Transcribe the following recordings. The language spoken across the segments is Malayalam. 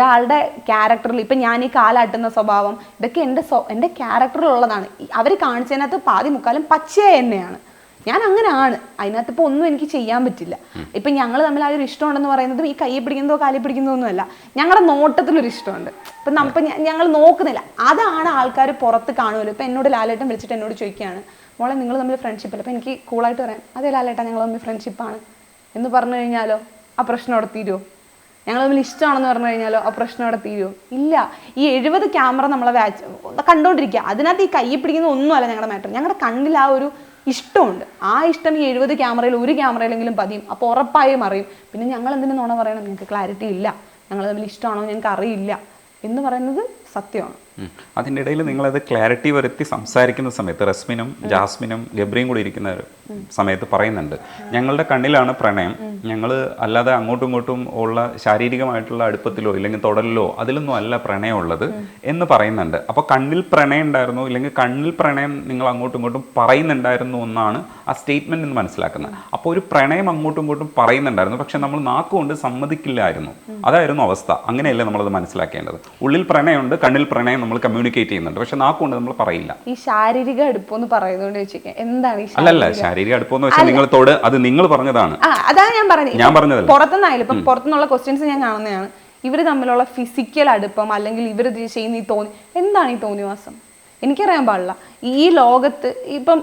ഒരാളുടെ ക്യാരക്ടറിൽ ഇപ്പം ഞാൻ ഈ കാലാട്ടുന്ന സ്വഭാവം ഇതൊക്കെ എന്റെ സ്വ എന്റെ ക്യാരക്ടറിലുള്ളതാണ് അവർ കാണിച്ചതിനകത്ത് പാതി മുക്കാലും പച്ചയായ തന്നെയാണ് ഞാൻ അങ്ങനെ ആണ് അതിനകത്ത് ഇപ്പോൾ ഒന്നും എനിക്ക് ചെയ്യാൻ പറ്റില്ല. ഇപ്പം ഞങ്ങൾ തമ്മിൽ ആ ഒരു ഇഷ്ടമുണ്ടെന്ന് പറയുന്നത് ഈ കൈ പിടിക്കുന്നതോ കാലി പിടിക്കുന്നതോ ഒന്നുമല്ല ഞങ്ങളുടെ നോട്ടത്തിലൊരു ഇഷ്ടമുണ്ട്. ഇപ്പം നമ്മൾ ഞങ്ങൾ നോക്കുന്നില്ല. അതാണ് ആൾക്കാർ പുറത്ത് കാണുമല്ലോ. ഇപ്പം എന്നോട് ലാലേട്ടൻ വിളിച്ചിട്ട് എന്നോട് ചോദിക്കുകയാണ് മോളെ നിങ്ങൾ തമ്മിൽ ഫ്രണ്ട്ഷിപ്പ് അല്ല അപ്പം എനിക്ക് കൂളായിട്ട് പറയാം. അതെ ലാലേട്ടാ ഞങ്ങൾ തമ്മിൽ ഫ്രണ്ട്ഷിപ്പാണ് എന്ന് പറഞ്ഞു കഴിഞ്ഞാലോ? ആ പ്രശ്നം അവിടെ തീരുമോ ഞങ്ങൾ തമ്മിൽ ഇഷ്ടമാണെന്ന് പറഞ്ഞു കഴിഞ്ഞാലോ ആ പ്രശ്നം അവിടെ തീരുമോ ഇല്ല. ഈ എഴുപത് ക്യാമറ നമ്മളെ വാച്ച് കണ്ടുകൊണ്ടിരിക്കുക അതിനകത്ത് ഈ കൈ പിടിക്കുന്ന ഒന്നുമല്ല ഞങ്ങളുടെ മാറ്റർ. ഞങ്ങളുടെ കണ്ണിൽ ആ ഒരു ഇഷ്ടമുണ്ട്. ആ ഇഷ്ടം ഈ എഴുപത് ക്യാമറയിൽ ഒരു ക്യാമറയിലെങ്കിലും പതിയും. അപ്പോൾ ഉറപ്പായും അറിയും. പിന്നെ ഞങ്ങൾ എന്തിനു നുണ പറയണം? ഞങ്ങൾക്ക് ക്ലാരിറ്റി ഇല്ല. ഞങ്ങൾ തമ്മിൽ ഇഷ്ടമാണോ ഞങ്ങൾക്ക് അറിയില്ല. എന്ന് പറയുന്നത് സത്യമാണ്. അതിന്റെ ഇടയിൽ നിങ്ങളത് ക്ലാരിറ്റി വരുത്തി സംസാരിക്കുന്ന സമയത്ത് റസ്മിനും ജാസ്മിനും ഗബ്രിയും കൂടി ഇരിക്കുന്ന സമയത്ത് പറയുന്നുണ്ട്. ഞങ്ങളുടെ കണ്ണിലാണ് പ്രണയം. ഞങ്ങൾ അല്ലാതെ അങ്ങോട്ടും ഇങ്ങോട്ടും ഉള്ള ശാരീരികമായിട്ടുള്ള അടുപ്പത്തിലോ ഇല്ലെങ്കിൽ തൊടലിലോ അതിലൊന്നും അല്ല പ്രണയം ഉള്ളത് എന്ന് പറയുന്നുണ്ട്. അപ്പോൾ കണ്ണിൽ പ്രണയം ഉണ്ടായിരുന്നു ഇല്ലെങ്കിൽ കണ്ണിൽ പ്രണയം നിങ്ങൾ അങ്ങോട്ടും ഇങ്ങോട്ടും പറയുന്നുണ്ടായിരുന്നു എന്നാണ് ആ സ്റ്റേറ്റ്മെന്റ് എന്ന് മനസ്സിലാക്കുന്നത്. അപ്പോൾ ഒരു പ്രണയം അങ്ങോട്ടും ഇങ്ങോട്ടും പറയുന്നുണ്ടായിരുന്നു പക്ഷെ നമ്മൾ നാക്കുകൊണ്ട് സമ്മതിക്കില്ലായിരുന്നു. അതായിരുന്നു അവസ്ഥ. അങ്ങനെയല്ലേ നമ്മളത് മനസ്സിലാക്കേണ്ടത്? ഉള്ളിൽ പ്രണയമുണ്ട് കണ്ണിൽ പ്രണയം നമ്മൾ കമ്മ്യൂണിക്കേറ്റ് ചെയ്യുന്നുണ്ട്. പക്ഷെ നാക്കുകൊണ്ട് നമ്മൾ പറയില്ല. ഈ ശാരീരിക അടുപ്പം എന്ന് പറയുന്നത് എന്താണ് അല്ലല്ല ശാരീരിക അടുപ്പം എന്ന് വെച്ചാൽ നിങ്ങൾ തോട് അത് നിങ്ങൾ പറഞ്ഞതാണ്. അതാണ് ഞാൻ പറഞ്ഞത്. ഞാൻ പറഞ്ഞതല്ല. പുറത്തുനിന്നായാലും ഇപ്പം പുറത്തുനിന്നുള്ള ക്വസ്റ്റ്യൻസ് ഞാൻ കാണുന്നതാണ്. ഇവർ തമ്മിലുള്ള ഫിസിക്കൽ അടുപ്പം അല്ലെങ്കിൽ ഇവർ ചെയ്യുന്ന ഈ തോന്നി എന്താണ് ഈ തോന്നിവാസം? എനിക്കറിയാൻ പാടില്ല. ഈ ലോകത്ത് ഇപ്പം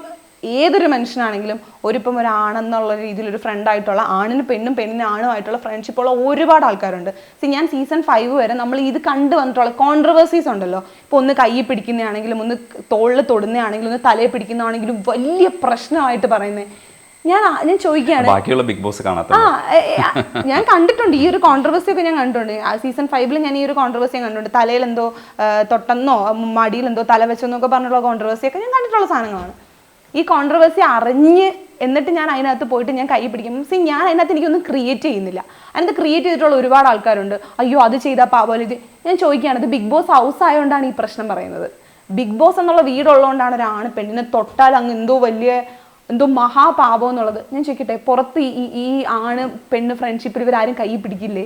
ഏതൊരു മനുഷ്യനാണെങ്കിലും ഒരിപ്പം ഒരാണെന്നുള്ള രീതിയിൽ ഒരു ഫ്രണ്ട് ആയിട്ടുള്ള ആണിന് പെണ്ണും പെണ്ണിന് ആണുമായിട്ടുള്ള ഫ്രണ്ട്ഷിപ്പ് ഉള്ള ഒരുപാട് ആൾക്കാരുണ്ട്. സി ഞാൻ സീസൺ ഫൈവ് വരെ നമ്മൾ ഇത് കണ്ടു വന്നിട്ടുള്ള കോൺട്രവേഴ്സീസ് ഉണ്ടല്ലോ. ഇപ്പോൾ ഒന്ന് കൈ പിടിക്കുന്നതാണെങ്കിലും ഒന്ന് തോളിൽ തൊടുന്നതാണെങ്കിലും ഒന്ന് തലയിൽ പിടിക്കുന്നതാണെങ്കിലും വലിയ പ്രശ്നമായിട്ട് പറയുന്നത് ഞാൻ ഞാൻ ചോദിക്കുകയാണ്. ബാക്കിയുള്ള ബിഗ് ബോസ് കാണാത്ത ആ ഞാൻ കണ്ടിട്ടുണ്ട്. ഈ ഒരു കോൺട്രവേഴ്സി ഒക്കെ ഞാൻ കണ്ടിട്ടുണ്ട്. ആ സീസൺ ഫൈവിൽ ഞാൻ ഈ ഒരു കോൺട്രവേഴ്സി കണ്ടിട്ടുണ്ട്. തലയിൽ എന്തോ തൊട്ടെന്നോ മടിയിൽ എന്തോ തല വെച്ചെന്നൊക്കെ പറഞ്ഞിട്ടുള്ള കോൺട്രവേഴ്സി ഒക്കെ ഞാൻ കണ്ടിട്ടുള്ള സാധനങ്ങളാണ്. ഈ കോൺട്രവേഴ്സി അറിഞ്ഞ് എന്നിട്ട് ഞാൻ അതിനകത്ത് പോയിട്ട് ഞാൻ കൈ പിടിക്കും. സി ഞാൻ അതിനകത്ത് എനിക്കൊന്നും ക്രിയേറ്റ് ചെയ്യുന്നില്ല. അതിനകത്ത് ക്രിയേറ്റ് ചെയ്തിട്ടുള്ള ഒരുപാട് ആൾക്കാരുണ്ട്. അയ്യോ അത് ചെയ്താൽ പാപോലെ ഞാൻ ചോദിക്കുകയാണ് ഇത് ബിഗ് ബോസ് ഹൗസ് ആയതുകൊണ്ടാണ് ഈ പ്രശ്നം പറയുന്നത്? ബിഗ് ബോസ് എന്നുള്ള വീടുള്ളതുകൊണ്ടാണ് ഒരാണ് പെണ്ണിനെ തൊട്ടാൽ അങ്ങ് എന്തോ വലിയ എന്തോ മഹാപാപം എന്നുള്ളത്. ഞാൻ ചോദിക്കട്ടെ പുറത്ത് ഈ ഈ ആണ് പെണ്ണ് ഫ്രണ്ട്ഷിപ്പിൽ ഇവരാരും കൈ പിടിക്കില്ലേ?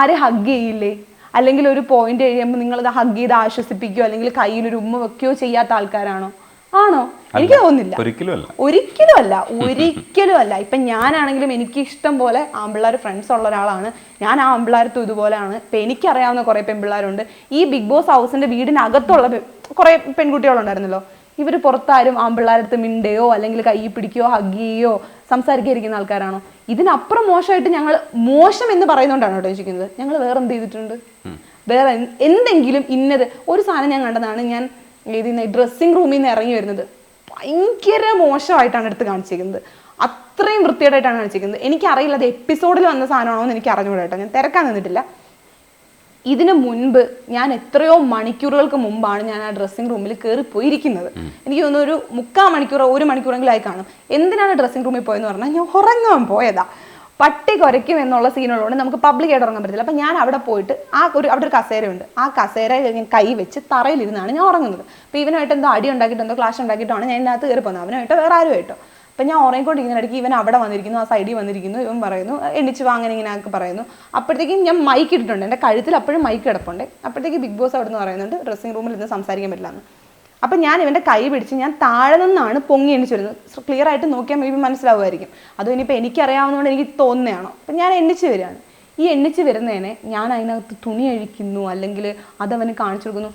ആരെ ഹഗ് ചെയ്യില്ലേ? അല്ലെങ്കിൽ ഒരു പോയിന്റ് കഴിയുമ്പോൾ നിങ്ങളത് ഹഗ് ചെയ്ത് ആശ്വസിപ്പിക്കുകയോ അല്ലെങ്കിൽ കയ്യിൽ ഒരു ഉമ്മ വെക്കുകയോ ചെയ്യാത്ത ആൾക്കാരാണോ? ആണോ? എനിക്ക് തോന്നുന്നില്ല. ഒരിക്കലും അല്ല. ഒരിക്കലും അല്ല. ഒരിക്കലും അല്ല. ഇപ്പൊ ഞാനാണെങ്കിലും എനിക്ക് ഇഷ്ടം പോലെ ആമ്പിള്ളേർ ഫ്രണ്ട്സ് ഉള്ള ഒരാളാണ്. ഞാൻ ആ ഇതുപോലെയാണ്. ഇപ്പൊ എനിക്കറിയാവുന്ന കുറെ പെൺപിള്ളേരുണ്ട് ഈ ബിഗ് ബോസ് ഹൗസിന്റെ വീടിനകത്തുള്ള കുറെ പെൺകുട്ടികളുണ്ടായിരുന്നല്ലോ. ഇവർ പുറത്താരും ആമ്പിള്ളേരടുത്ത് മിണ്ടയോ അല്ലെങ്കിൽ കൈ പിടിക്കുകയോ ഹഗ് ചെയ്യുകയോ സംസാരിക്കാതിരിക്കുന്ന ആൾക്കാരാണോ? ഇതിനപ്പുറം മോശമായിട്ട് ഞങ്ങൾ മോശം എന്ന് പറയുന്നതുകൊണ്ടാണ് കേട്ടോ ചോദിക്കുന്നത് ഞങ്ങൾ വേറെ എന്ത് ചെയ്തിട്ടുണ്ട് വേറെ എന്തെങ്കിലും ഇന്നത് ഒരു സാധനം ഞാൻ കണ്ടതാണ്. ഞാൻ ഏതിന്ന് ഡ്രസ്സിങ് റൂമിൽ നിന്ന് ഇറങ്ങി വരുന്നത്. ഭയങ്കര മോശമായിട്ടാണ് എടുത്ത് കാണിച്ചിരിക്കുന്നത്. അത്രയും വൃത്തിയായിട്ടാണ് കാണിച്ചിരിക്കുന്നത്. എനിക്കറിയില്ല അത് എപ്പിസോഡിൽ വന്ന സാധനമാണോ എന്ന് എനിക്ക് അറിഞ്ഞുകൂടാ കേട്ടോ. ഞാൻ തിരക്കാൻ നിന്നിട്ടില്ല. ഇതിന് മുൻപ് ഞാൻ എത്രയോ മണിക്കൂറുകൾക്ക് മുമ്പാണ് ഞാൻ ആ ഡ്രസ്സിംഗ് റൂമിൽ കയറി പോയിരിക്കുന്നത്. എനിക്ക് തോന്നുന്നു ഒരു മുക്കാൽ മണിക്കൂറോ ഒരു മണിക്കൂറെങ്കിലും ആയി കാണും. എന്തിനാണ് ഡ്രസ്സിംഗ് റൂമിൽ പോയെന്ന് പറഞ്ഞാൽ ഞാൻ ഉറങ്ങാൻ പോയതാ. പട്ടി കുരയ്ക്കും എന്നുള്ള സീനുള്ളതുകൊണ്ട് നമുക്ക് പബ്ലിക്കായിട്ട് ഉറങ്ങാൻ പറ്റില്ല അപ്പം ഞാൻ അവിടെ പോയിട്ട് ആ ഒരു അവിടെ ഒരു കസേരയുണ്ട്. ആ കസേര ഞാൻ കൈ വെച്ച് തറയിലിരുന്നാണ് ഞാൻ ഉറങ്ങുന്നത്. അപ്പോൾ ഇവനായിട്ട് എന്തോ അടി ഉണ്ടാക്കിയിട്ട് എന്തോ ക്ലാഷ് ഉണ്ടാക്കിയിട്ടാണ് ഞാൻ ഇതിനകത്ത് കയറി പോകുന്നത്. അവനായിട്ട് വേറെ ആരുമായിട്ടോ അപ്പം ഞാൻ ഉറങ്ങിക്കൊണ്ടിരിക്കുന്ന ഇടയ്ക്ക് ഇവൻ അവിടെ വന്നിരിക്കുന്നു ആ സൈഡിൽ വന്നിരിക്കുന്നു ഇവൻ പറയുന്നു എണ്ണിച്ച് വാങ്ങാൻ ഇങ്ങനെ ഒക്കെ പറയുന്നു. അപ്പോഴത്തേക്കും ഞാൻ മൈക്ക് ഇട്ടിട്ടുണ്ട്. എന്റെ കഴുത്തിൽ അപ്പോഴും മൈക്ക് കിടപ്പുണ്ട്. അപ്പോഴത്തേക്ക് ബിഗ് ബോസ് അവിടെ നിന്ന് പറയുന്നുണ്ട് ഡ്രസ്സിംഗ് റൂമിൽ ഇരുന്ന് സംസാരിക്കാൻ പറ്റില്ല അപ്പം ഞാൻ ഇവന്റെ കൈ പിടിച്ച് ഞാൻ താഴെ നിന്നാണ് പൊങ്ങി എണ്ണിച്ച് വരുന്നത്. ക്ലിയർ ആയിട്ട് നോക്കിയാൽ മേ ബി മനസ്സിലാവുമായിരിക്കും. അതും ഇനിയിപ്പോൾ എനിക്കറിയാവുന്നതുകൊണ്ട് എനിക്ക് തോന്നുന്നതാണോ? അപ്പം ഞാൻ എണ്ണിച്ച് വരികയാണ്. ഈ എണ്ണിച്ച് വരുന്നതിനെ ഞാൻ അതിനകത്ത് തുണി അഴിക്കുന്നു അല്ലെങ്കിൽ അതവന് കാണിച്ചു കൊടുക്കുന്നു.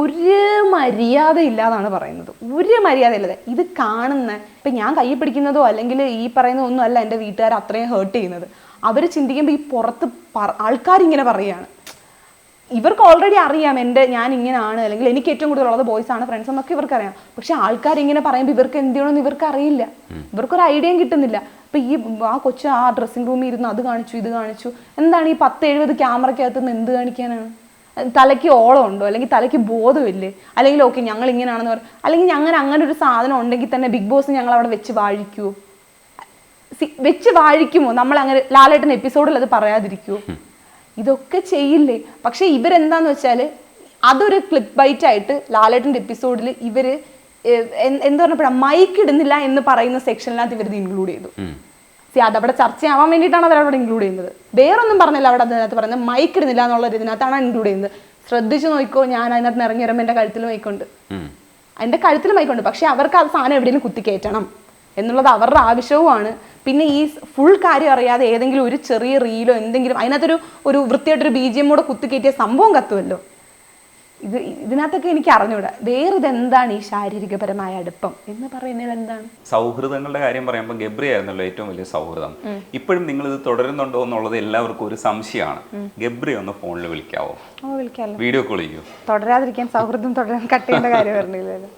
ഒരു മര്യാദ ഇല്ലാതാണ് പറയുന്നത്. ഒരു മര്യാദ ഇല്ലാതെ ഇത് കാണുന്ന ഇപ്പം ഞാൻ കൈ പിടിക്കുന്നതോ അല്ലെങ്കിൽ ഈ പറയുന്ന ഒന്നും അല്ല എന്റെ വീട്ടുകാർ അത്രയും ഹേർട്ട് ചെയ്യുന്നത്. അവർ ചിന്തിക്കുമ്പോൾ ഈ പുറത്ത് ആൾക്കാരിങ്ങനെ പറയുകയാണ്. ഇവർക്ക് ഓൾറെഡി അറിയാം എന്റെ ഞാൻ ഇങ്ങനെയാണ് അല്ലെങ്കിൽ എനിക്ക് ഏറ്റവും കൂടുതൽ ഉള്ളത് ബോയ്സ് ആണ് ഫ്രണ്ട്സ് എന്നൊക്കെ ഇവർക്ക് അറിയാം. പക്ഷെ ആൾക്കാർ ഇങ്ങനെ പറയുമ്പോൾ ഇവർക്ക് എന്ത് ചെയ്യണമെന്ന് ഇവർക്ക് അറിയില്ല. ഇവർക്കൊരു ഐഡിയയും കിട്ടുന്നില്ല. അപ്പൊ ഈ ആ കൊച്ചു ആ ഡ്രസ്സിംഗ് റൂമിൽ ഇരുന്ന് അത് കാണിച്ചു ഇത് കാണിച്ചു. എന്താണ് ഈ പത്ത് എഴുപത് ക്യാമറയ്ക്കകത്ത് നിന്ന് എന്ത് കാണിക്കാനാണ്? തലയ്ക്ക് ഓളം ഉണ്ടോ? അല്ലെങ്കിൽ തലയ്ക്ക് ബോധമില്ലേ? അല്ലെങ്കിൽ ഓക്കെ ഞങ്ങൾ ഇങ്ങനെയാണെന്ന് പറയും അല്ലെങ്കിൽ ഞങ്ങൾ അങ്ങനെ ഒരു സാധനം ഉണ്ടെങ്കിൽ തന്നെ ബിഗ് ബോസ് ഞങ്ങൾ അവിടെ വെച്ച് വാഴിക്കുമോ വെച്ച് വാഴിക്കുമോ? നമ്മൾ അങ്ങനെ ലാലേട്ടൻ എപ്പിസോഡിൽ അത് പറയാതിരിക്കുമോ ഇതൊക്കെ ചെയ്യില്ലേ? പക്ഷെ ഇവരെന്താന്ന് വെച്ചാൽ അതൊരു ക്ലിപ്പ് ബൈറ്റ് ആയിട്ട് ലാലേട്ടന്റെ എപ്പിസോഡിൽ ഇവർ എന്ത് പറഞ്ഞപ്പോഴാണ് മൈക്ക് ഇടുന്നില്ല എന്ന് പറയുന്ന സെക്ഷനിനകത്ത് ഇവർ ഇൻക്ലൂഡ് ചെയ്തു. സി അതവിടെ ചർച്ചയാവാൻ വേണ്ടിയിട്ടാണ് അവർ അവിടെ ഇൻക്ലൂഡ് ചെയ്യുന്നത്. വേറൊന്നും പറഞ്ഞില്ല അവിടെ അതിനകത്ത് പറയുന്നത് മൈക്ക് ഇടുന്നില്ല എന്നുള്ള ഇതിനകത്താണ് ഇൻക്ലൂഡ് ചെയ്യുന്നത്. ശ്രദ്ധിച്ചു നോക്കിക്കോ ഞാൻ അതിനകത്ത് ഇറങ്ങി വരുമ്പോൾ എന്റെ കഴുത്തിൽ മൈക്കുണ്ട്. എന്റെ കഴുത്തിൽ മൈക്കുണ്ട് പക്ഷെ അവർക്ക് ആ സാധനം എവിടെയെങ്കിലും കുത്തിക്കയറ്റണം എന്നുള്ളത് അവരുടെ ആവശ്യവുമാണ്. പിന്നെ ഈ ഫുൾ കാര്യം അറിയാതെ ഏതെങ്കിലും ഒരു ചെറിയ റീലോ എന്തെങ്കിലും അതിനകത്തൊരു ഒരു വൃത്തിയായിട്ടൊരു ബി ജി കൂടെ കുത്തിക്കയറ്റിയ സംഭവം കത്തുമല്ലോ ഇത് ഇതിനകത്തൊക്കെ എനിക്ക് അറിഞ്ഞൂടാ. വേറെ ഇതെന്താണ് ഈ ശാരീരികപരമായ അടുപ്പം? എന്ന് പറയുന്നത് എന്താണ്? സൗഹൃദങ്ങളുടെ കാര്യം പറയുമ്പോൾ ഗബ്രി ആയിരുന്നല്ലോ ഏറ്റവും വലിയ സൗഹൃദം. ഇപ്പോഴും നിങ്ങൾ ഇത് തുടരുന്നുണ്ടോ എന്നുള്ളത് എല്ലാവർക്കും ഒരു സംശയമാണ്. ഗബ്രി ഒന്ന് ഫോണിൽ വിളിക്കാവോ? വിളിക്കാമല്ലോ വീഡിയോ കോൾ ചെയ്യൂ. തുടരാതിരിക്കാൻ സൗഹൃദം തുടരാൻ കട്ട് ചെയ്യേണ്ട കാര്യം പറഞ്ഞില്ലല്ലോ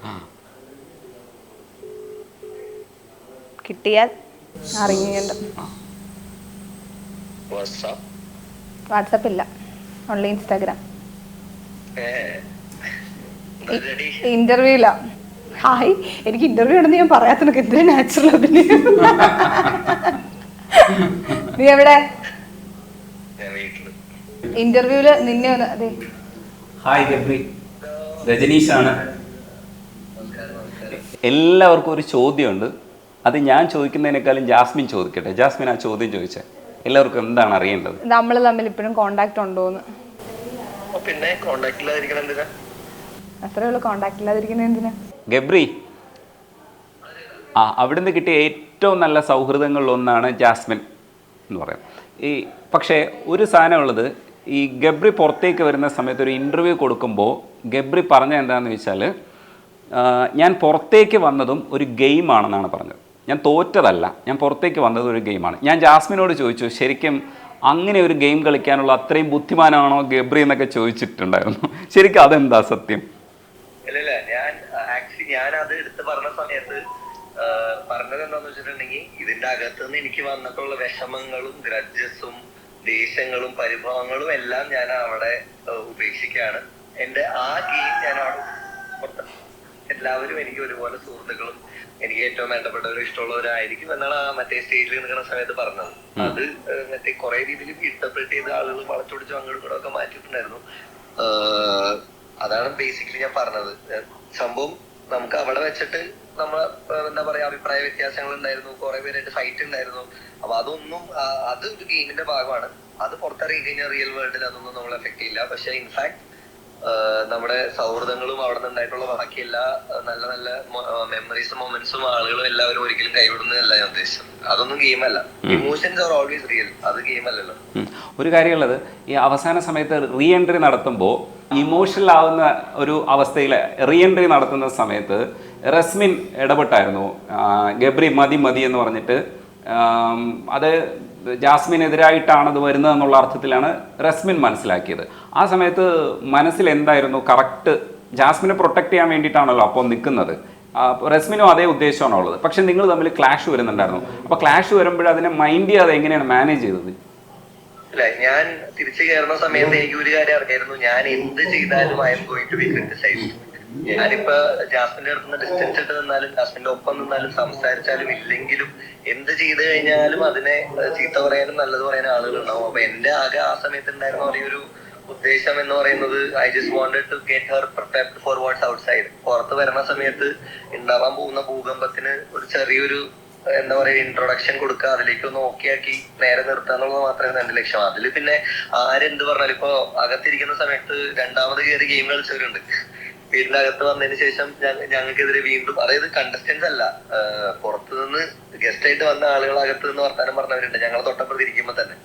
കിട്ടിയാൽ അറിയുന്നുണ്ട് വാട്സാപ്പ്? ഇല്ല. ഓൺലി ഇൻസ്റ്റാഗ്രാം ഇന്റർവ്യൂ ഇല്ല. ഹായ്. എനിക്ക് ഇന്റർവ്യൂ ഉണ്ടെന്ന് ഞാൻ പറയാത്തനക്ക് എന്തൊരു നാച്ചുറൽ അഭിനയം നീ എവിടെ? ഞാൻ വീട്ടിൽ. ഇന്റർവ്യൂൽ നിന്നെ ഒന്ന് അതെ. ഹായ് ഗബ്രി രജനീഷാണ്. എല്ലാവർക്കും ഒരു ചോദ്യമുണ്ട്. അത് ഞാൻ ചോദിക്കുന്നതിനേക്കാളും ജാസ്മിൻ ചോദിക്കട്ടെ? ജാസ്മിൻ ആ ചോദ്യം ചോദിച്ചേ. എല്ലാവർക്കും എന്താണ് അറിയേണ്ടത്? നമ്മൾ തമ്മിൽ ഇപ്പോഴും കോണ്ടാക്ട് ഉണ്ടോന്ന്. പിന്നെ കോണ്ടാക്ട് ഇല്ലാതിരിക്കണം എന്തിനാ? അത്രേ ഉള്ളൂ കോണ്ടാക്ട് ഇല്ലാതിരിക്കുന്നത് എന്തിനാ? ഗബ്രി. ആ അവിടുന്ന് കിട്ടിയ ഏറ്റവും നല്ല സൗഹൃദങ്ങളിൽ ഒന്നാണ് ജാസ്മിൻ എന്ന് പറയാം ഈ പക്ഷേ ഒരു സാധനമുള്ളത് ഈ ഗബ്രി പുറത്തേക്ക് വരുന്ന സമയത്ത് ഒരു ഇന്റർവ്യൂ കൊടുക്കുമ്പോൾ ഗബ്രി പറഞ്ഞ എന്താണെന്ന് വെച്ചാൽ ഞാൻ പുറത്തേക്ക് വന്നതും ഒരു ഗെയിം ആണെന്നാണ് പറഞ്ഞത്. ഞാൻ തോറ്റതല്ല. ഞാൻ പുറത്തേക്ക് വന്നത് ഒരു ഗെയിമാണ്. ഞാൻ ജാസ്മിനോട് ചോദിച്ചു ശരിക്കും അങ്ങനെ ഒരു ഗെയിം കളിക്കാനുള്ള അത്രയും ബുദ്ധിമാനാണോ ഗബ്രി? എന്നൊക്കെ ചോദിച്ചിട്ടുണ്ടായിരുന്നു. ശരിക്കും അതെന്താ സത്യം? ഇല്ല ഞാൻ ആക്ച്വലി ഞാൻ അത് എടുത്ത് പറഞ്ഞ സമയത്ത് പറഞ്ഞത് എന്താന്ന് വെച്ചിട്ടുണ്ടെങ്കിൽ ഇതിന്റെ അകത്ത് നിന്ന് എനിക്ക് വന്നിട്ടുള്ള വിഷമങ്ങളും ഗ്രഡ്ജസും ദേഷ്യങ്ങളും പരിഭവങ്ങളും എല്ലാം ഞാൻ അവിടെ ഉപേക്ഷിക്കുകയാണ്. എന്റെ ആ ഗെയിം ഞാൻ അവിടെ എല്ലാവരും എനിക്ക് ഒരുപോലെ സുഹൃത്തുക്കളും എനിക്ക് ഏറ്റവും വേണ്ടപ്പെട്ടവരും ഇഷ്ടമുള്ളവരായിരിക്കും എന്നാണ് ആ മറ്റേ സ്റ്റേജിൽ നിൽക്കുന്ന സമയത്ത് പറഞ്ഞത്. അത് മറ്റേ കുറെ രീതിയിൽ ഇന്റർപ്രറ്റ് ചെയ്ത ആളുകൾ വളച്ചൊടിച്ചും അങ്ങോട്ടും കൂടെ ഒക്കെ മാറ്റിയിട്ടുണ്ടായിരുന്നു. അതാണ് ബേസിക്കലി ഞാൻ പറഞ്ഞത്. സംഭവം നമുക്ക് അവിടെ വെച്ചിട്ട് നമ്മൾ എന്താ പറയാ അഭിപ്രായ വ്യത്യാസങ്ങൾ ഉണ്ടായിരുന്നു. കുറെ പേരായിട്ട് ഫൈറ്റ് ഉണ്ടായിരുന്നു. അപ്പൊ അതൊന്നും അത് ഒരു ഗെയിമിന്റെ ഭാഗമാണ്. അത് പുറത്തിറങ്ങി കഴിഞ്ഞാൽ റിയൽ വേൾഡിൽ അതൊന്നും നമ്മളെ എഫക്ട് ചെയ്യില്ല. പക്ഷെ ഇൻഫാക്ട് നമ്മുടെ സൗഹൃദങ്ങളും അവിടെ നിന്നുണ്ടായിട്ടുള്ള ബാക്കി എല്ലാ നല്ല നല്ല മെമ്മറീസും മൊമെന്റ്സും ആളുകളും എല്ലാവരും ഒരിക്കലും കൈവിടുന്നതല്ല ഞാൻ ഉദ്ദേശം അതൊന്നും ഗെയിമല്ല ഇമോഷൻസ് ആർ ഓൾവേസ് റിയൽ അത് ഗെയിം അല്ലല്ലോ. ഉം. ഒരു കാര്യമുള്ളത് ഈ അവസാന സമയത്ത് റീ എൻട്രി നടത്തുമ്പോൾ ഇമോഷണൽ ആവുന്ന ഒരു അവസ്ഥയിൽ റീ എൻട്രി നടത്തുന്ന സമയത്ത് റസ്മിൻ ഇടപെട്ടായിരുന്നു. ഗബ്രി മതി മതി എന്ന് പറഞ്ഞിട്ട്. അത് ജാസ്മിനെതിരായിട്ടാണ് അത് വരുന്നത് എന്നുള്ള അർത്ഥത്തിലാണ് റസ്മിൻ മനസ്സിലാക്കിയത്. ആ സമയത്ത് മനസ്സിൽ എന്തായിരുന്നു കറക്റ്റ് ജാസ്മിനെ പ്രൊട്ടക്ട് ചെയ്യാൻ വേണ്ടിയിട്ടാണല്ലോ അപ്പോൾ നിൽക്കുന്നത്. റസ്മിനും അതേ ഉദ്ദേശമാണോ ഉള്ളത് പക്ഷെ നിങ്ങൾ തമ്മിൽ ക്ലാഷ് വരുന്നുണ്ടായിരുന്നു. അപ്പോൾ ക്ലാഷ് വരുമ്പോൾ അതിനെ മൈൻഡ് ചെയ്യാതെ എങ്ങനെയാണ് മാനേജ് ചെയ്തത്? അല്ല ഞാൻ തിരിച്ചു കയറുന്ന സമയത്ത് എനിക്ക് ഒരു കാര്യം അറിയായിരുന്നു ഞാൻ എന്ത് ചെയ്താലും I'm going to be criticize ഞാനിപ്പോ ജാസ്മിന്റെ അടുത്ത് ഡിസ്റ്റൻസ് ഇട്ട് നിന്നാലും ജാസ്മിന്റെ ഒപ്പം നിന്നാലും സംസാരിച്ചാലും ഇല്ലെങ്കിലും എന്ത് ചെയ്തു കഴിഞ്ഞാലും അതിനെ ചീത്ത പറയാനും നല്ലത് പറയാനും ആളുകൾ ഉണ്ടാവും അപ്പൊ എന്റെ ആകെ ആ സമയത്ത് ഉണ്ടായിരുന്ന ഒരേ ഒരു ഉദ്ദേശം എന്ന് പറയുന്നത് I just wanted to get her prepared for what's outside പുറത്ത് വരുന്ന സമയത്ത് ഉണ്ടാവാൻ പോകുന്ന ഭൂകമ്പത്തിന് ഒരു ചെറിയൊരു എന്താ പറയാ ഇൻട്രൊഡക്ഷൻ കൊടുക്കുക അതിലേക്ക് ഒന്ന് ഓക്കെ ആക്കി നേരെ നിർത്തുക എന്നുള്ളത് മാത്രമേ എന്റെ ലക്ഷ്യം. അതിൽ പിന്നെ ആരെന്ത് പറഞ്ഞാലും ഇപ്പൊ അകത്തിരിക്കുന്ന സമയത്ത് രണ്ടാമത് കയറി ഗെയിം കളിച്ചവരുണ്ട്. വീടിന്റെ അകത്ത് വന്നതിന് ശേഷം ഞങ്ങ- ഞങ്ങൾക്കെതിരെ വീണ്ടും അതായത് കണ്ടസ്റ്റൻസ് അല്ല പുറത്തുനിന്ന് പുറത്ത് ഗസ്റ്റ് ആയിട്ട് വന്ന ആളുകൾ അകത്ത് നിന്ന് വർത്താനം പറഞ്ഞവരുണ്ട്. ഞങ്ങൾ തൊട്ടപ്പുറത്ത് ഇരിക്കുമ്പോ തന്നെ.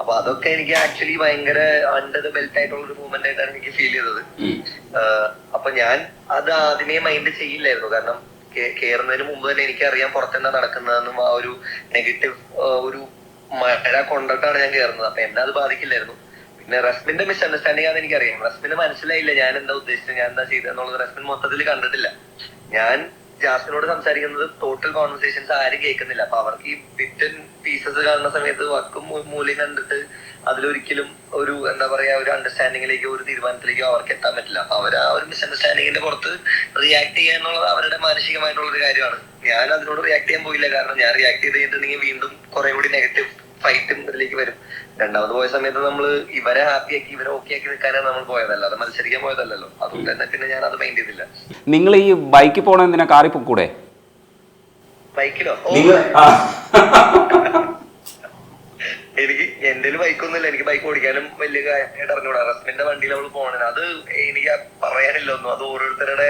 അപ്പൊ അതൊക്കെ എനിക്ക് ആക്ച്വലി ഭയങ്കര അണ്ടർ ദ ബെൽറ്റ് ആയിട്ടുള്ള ഒരു മൂവ്മെന്റ് ആയിട്ടാണ് എനിക്ക് ഫീൽ ചെയ്തത്. അപ്പൊ ഞാൻ അത് ആദ്യമേ മൈൻഡ് ചെയ്യില്ലായിരുന്നു. കാരണം കേറുന്നതിന് മുമ്പ് തന്നെ എനിക്കറിയാം പുറത്തെന്താ നടക്കുന്നതെന്നും ആ ഒരു നെഗറ്റീവ് ഒരു മഴ കൊണ്ടിട്ടാണ് ഞാൻ കയറുന്നത് അപ്പൊ എന്നെ അത് ബാധിക്കില്ലായിരുന്നു. പിന്നെ റസ്മിന്റെ മിസ് അണ്ടർസ്റ്റാൻഡിംഗ് ആണ് എനിക്കറിയാം. റസ്മിന് മനസ്സിലായില്ല ഞാൻ എന്താ ഉദ്ദേശിച്ചത് ഞാൻ എന്താ ചെയ്തെന്നുള്ളത് റസ്മിൻ മൊത്തത്തിൽ കണ്ടിട്ടില്ല. ഞാൻ ജാസ്മിനോട് സംസാരിക്കുന്നത് ടോട്ടൽ കോൺവെർസേഷൻസ് ആരും കേൾക്കുന്നില്ല. അപ്പൊ അവർക്ക് ഈ ബിറ്റൻ പീസസ് കാണുന്ന സമയത്ത് വക്കും മൂല്യം കണ്ടിട്ട് അതിലൊരിക്കലും ഒരു എന്താ പറയാ ഒരു അണ്ടർസ്റ്റാൻഡിങ്ങിലേക്കോ ഒരു തീരുമാനത്തിലേക്കോ അവർക്ക് എത്താൻ പറ്റില്ല. അപ്പൊ അവർ ആ ഒരു മിസ്അണ്ടർസ്റ്റാൻഡിങ്ങിന്റെ പുറത്ത് റിയാക്ട് ചെയ്യുക എന്നുള്ളത് അവരുടെ മാനസികമായിട്ടുള്ള ഒരു കാര്യമാണ്. ഞാൻ അതിനോട് റിയാക്ട് ചെയ്യാൻ പോയില്ല. കാരണം ഞാൻ റിയാക്ട് ചെയ്ത് കഴിഞ്ഞിട്ടുണ്ടെങ്കിൽ വീണ്ടും കുറെ കൂടി നെഗറ്റീവ് ഫൈറ്റും ഇതിലേക്ക് വരും. രണ്ടാമത് പോയ സമയത്ത് നമ്മൾ ഇവരെ ഹാപ്പി ആക്കി ഇവരെ ഓക്കെ ആക്കി നിൽക്കാനാണ് നമ്മൾ പോയതല്ല. അത് മത്സരിക്കാൻ പോയതല്ലല്ലോ. അതുകൊണ്ട് തന്നെ പിന്നെ ഞാൻ അത് മൈൻഡ് ചെയ്തില്ല. നിങ്ങൾ ഈ ബൈക്കിൽ പോണോ എന്തിനാ കാറി പൊക്കൂടെ? ബൈക്കിലോ. എനിക്ക് എന്റെ ബൈക്കൊന്നുമില്ല എനിക്ക് ബൈക്ക് ഓടിക്കാനും വലിയ കാര്യമായിട്ട് അറിഞ്ഞൂടാ റസ്മിന്റെ വണ്ടിയിൽ അവൾ പോണേ അത് എനിക്ക് പറയാനില്ല ഒന്നും അത് ഓരോരുത്തരുടെ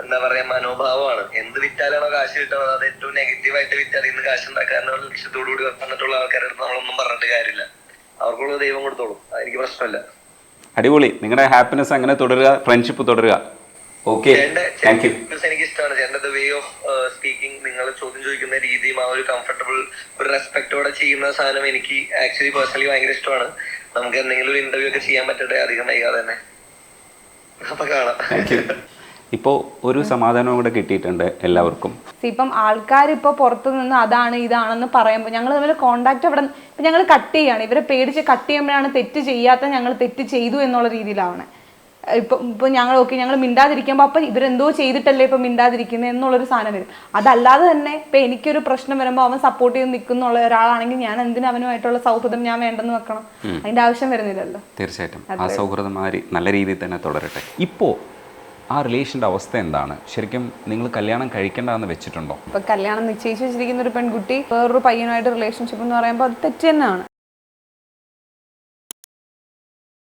എന്താ പറയാ മനോഭാവമാണ്. എന്ത് വിറ്റാലാണോ കാശ് കിട്ടണത്? അത് ഏറ്റവും നെഗറ്റീവായിട്ട് ആയിട്ട് വിറ്റാൽ ഇന്ന് കാശ് ഉണ്ടാക്കാനുള്ള ലക്ഷ്യത്തോടു കൂടി വന്നിട്ടുള്ള ആൾക്കാരുടെ അടുത്ത് നമ്മളൊന്നും അവർക്കുള്ള ദൈവം കൊടുത്തോളും. എനിക്ക് പ്രശ്നമില്ല. അടിപൊളി. നിങ്ങളുടെ ഹാപ്പിനെസ് അങ്ങനെ തുടരുക? ഫ്രണ്ട്ഷിപ്പ് തുടരുക. ഓക്കെ എനിക്ക് ഇഷ്ടമാണ്. ചേട്ടന്റെ വേ ഓഫ് സ്പീക്കിംഗ് നിങ്ങൾ ചോദ്യം ചോദിക്കുന്ന രീതിയും ആ ഒരു കംഫർട്ടബിൾ ഒരു റെസ്പെക്ടോടെ ചെയ്യുന്ന സാധനം എനിക്ക് ആക്ച്വലി പേഴ്സണലി ഭയങ്കര ഇഷ്ടമാണ്. നമുക്ക് എന്തെങ്കിലും ഒരു ഇന്റർവ്യൂ ഒക്കെ ചെയ്യാൻ പറ്റട്ടെ? അധികം വൈകാതെ തന്നെ. അപ്പൊ കാണാം. ഇപ്പോൾ ഒരു സമാധാനം കൂടെ കിട്ടിയിട്ടുണ്ട് എല്ലാവർക്കും. ഇപ്പം ആൾക്കാർ ഇപ്പോൾ പുറത്തു നിന്ന് അതാണ് ഇതാണെന്ന് പറയുമ്പോൾ ഞങ്ങൾ തമ്മിൽ കോണ്ടാക്ട് അവിടെ ഇപ്പം ഞങ്ങൾ കട്ട് ചെയ്യാണ്. ഇവരെ പേടിച്ച് കട്ട് ചെയ്യുമ്പോഴാണ് തെറ്റ് ചെയ്യാത്ത ഞങ്ങൾ തെറ്റ് ചെയ്തു എന്നുള്ള രീതിയിലാവണേ ഇപ്പം ഇപ്പം ഞങ്ങൾ ഓക്കെ ഞങ്ങൾ മിണ്ടാതിരിക്കുമ്പോൾ അപ്പം ഇവരെന്തോ ചെയ്തിട്ടല്ലേ ഇപ്പം മിണ്ടാതിരിക്കുന്നത് എന്നുള്ളൊരു സാധനം വരും. അതല്ലാതെ തന്നെ ഇപ്പം എനിക്കൊരു പ്രശ്നം വരുമ്പോൾ അവൻ സപ്പോർട്ട് ചെയ്ത് നിൽക്കുന്നുള്ള ഒരാളാണെങ്കിൽ ഞാൻ എന്തിനു അവനുമായിട്ടുള്ള സൗഹൃദം ഞാൻ വേണ്ടെന്ന് വെക്കണം? അതിന്റെ ആവശ്യം വരുന്നില്ലല്ലോ. തീർച്ചയായിട്ടും. ആ സൗഹൃദം നല്ല രീതിയിൽ തന്നെ തുടരട്ടെ. ഇപ്പോൾ ആ റിലേഷന്റെ അവസ്ഥ എന്താണ്? ശരിക്കും നിങ്ങൾ കല്യാണം കഴിക്കേണ്ടതെന്ന് വെച്ചിട്ടുണ്ടോ? ഇപ്പം കല്യാണം നിശ്ചയിച്ച് വെച്ചിരിക്കുന്ന ഒരു പെൺകുട്ടി വേറൊരു പയ്യനുമായിട്ട് റിലേഷൻഷിപ്പ് എന്ന് പറയുമ്പോൾ അത് തെറ്റ് തന്നെയാണ്.